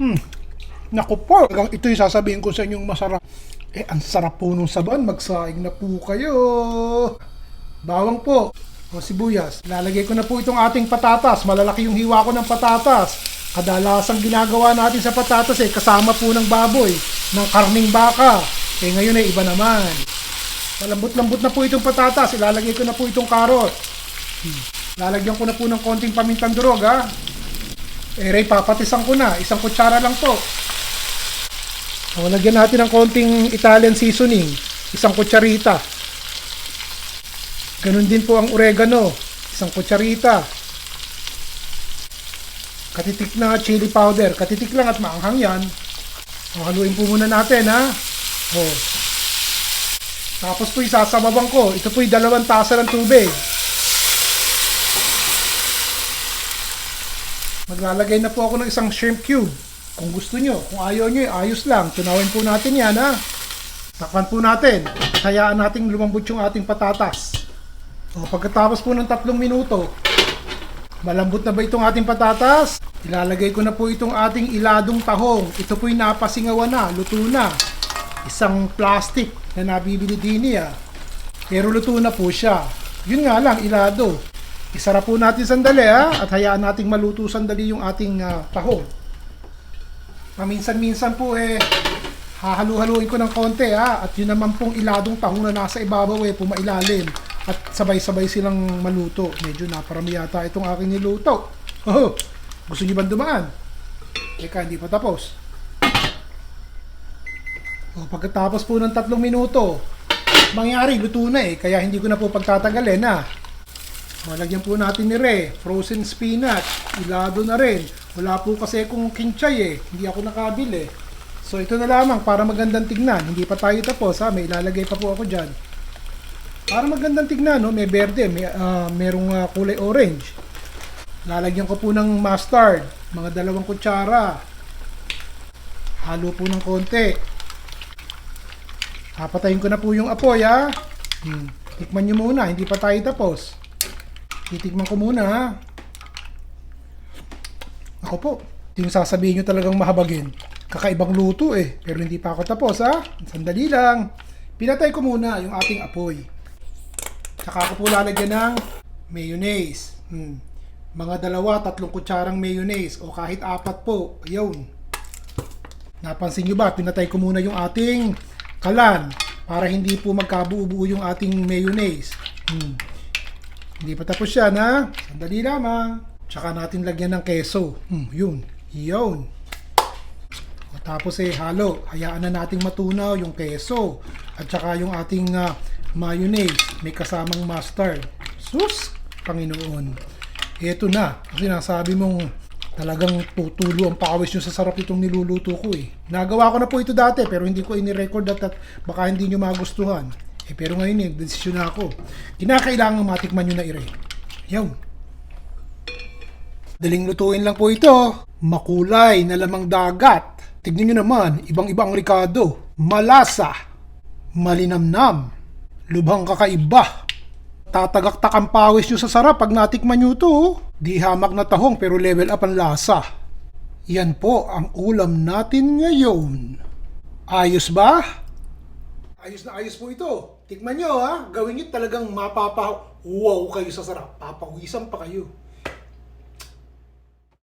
Hmm. Naku po, ito yung sasabihin ko sa inyong masarap. Eh, ang sarap po nung saban. Magsaing na po kayo. Bawang po. O sibuyas. Lalagay ko na po itong ating patatas. Malalaki yung hiwa ko ng patatas. Kadalasang ginagawa natin sa patatas eh, kasama po ng baboy, ng karning baka. Eh ngayon ay iba naman. Malambot-lambot na po itong patatas. Ilalagay ko na po itong karot. Hmm. Lalagyan ko na po ng konting pamintang durog ha. Eh, Ray, papatisan ko na. Isang kutsara lang po. O, lagyan natin ng konting Italian seasoning. Isang kutsarita. Ganun din po ang oregano. Isang kutsarita. Katitik na chili powder. Katitik lang at maanghang yan. O, haluin po muna natin, ha? O. Tapos po isasababang ko. Ito po yung dalawang tasa ng tubig. Maglalagay na po ako ng isang shrimp cube. Kung gusto nyo, kung ayaw nyo, ayos lang. Tunawin po natin yan, ha? Takpan po natin. Hayaan nating lumambot yung ating patatas. O, pagkatapos po ng tatlong minuto, malambot na ba itong ating patatas? Ilalagay ko na po itong ating iladong tahong. Ito po'y napasingawan na, luto na. Isang plastic na nabibili din niya. Pero luto na po siya. Yun nga lang, ilado. Isara po natin sandali ha, at hayaan nating maluto sandali yung ating ah, tahong. Paminsan-minsan po eh, hahalu-haluin ko ng konti ha, at yun naman pong iladong tahong na nasa ibabaw eh, pumailalim. At sabay-sabay silang maluto. Medyo naparami yata itong aking niluto. Oh, gusto niyo ba dumaan? Teka, hindi pa tapos. O, pagkatapos po ng tatlong minuto, mangyari, luto na eh, kaya hindi ko na po pagtatagalin ha. O, lagyan po natin ni Re, frozen spinach, ilado na rin. Wala po kasi kung kinchay eh, hindi ako nakabili. So ito na lamang para magandang tignan. Hindi pa tayo tapos ha, may ilalagay pa po ako dyan. Para magandang tignan, no? may berde, may, ah, merong ah, kulay orange. Lalagyan ko po ng mustard, mga dalawang kutsara. Halo po ng konti. Papatayin ko na po yung apoy ha. Hmm. Tikman nyo muna, hindi pa tayo tapos. Titikman ko muna ha. Ako po, yung sasabihin nyo talagang mahabagin. Kakaibang luto eh, pero hindi pa ako tapos ha. Sandali lang. Pinatay ko muna yung ating apoy. Saka ko po lalagyan ng mayonnaise. Hmm. Mga dalawa, tatlong kutsarang mayonnaise o kahit apat po. Ayun. Napansin nyo ba, pinatay ko muna yung ating kalan para hindi po magkabuo-buo yung ating mayonnaise. Hmm. Hindi pa tapos yan ha. Sandali lamang. Tsaka natin lagyan ng keso. Hmm, yun. Yun. O, tapos eh, halo. Hayaan na nating matunaw yung keso. At saka yung ating ah, mayonnaise. May kasamang mustard. Sus! Panginoon. Ito na. Kasi nasabi mong talagang tutulo ang pawis nyo sa sarap itong niluluto ko eh. Nagawa ko na po ito dati pero hindi ko ini-record at, at baka hindi nyo magustuhan. Eh pero ngayon eh, desisyon na ako. Kinakailangan matikman nyo na ire. Yaw. Daling lutuin lang po ito. Makulay na lamang dagat. Tignan nyo naman, ibang-ibang rikado. Malasa. Malinamnam. Lubhang kakaiba. Tatagaktak ang pawis nyo sa sarap pag natikman nyo oh. Di hamak na tahong pero level up ang lasa. Yan po ang ulam natin ngayon. Ayos ba? Ayos na ayos po ito. Tikman nyo ha. Gawin nyo talagang mapapa wow kayo sa sarap. Papawisan pa kayo.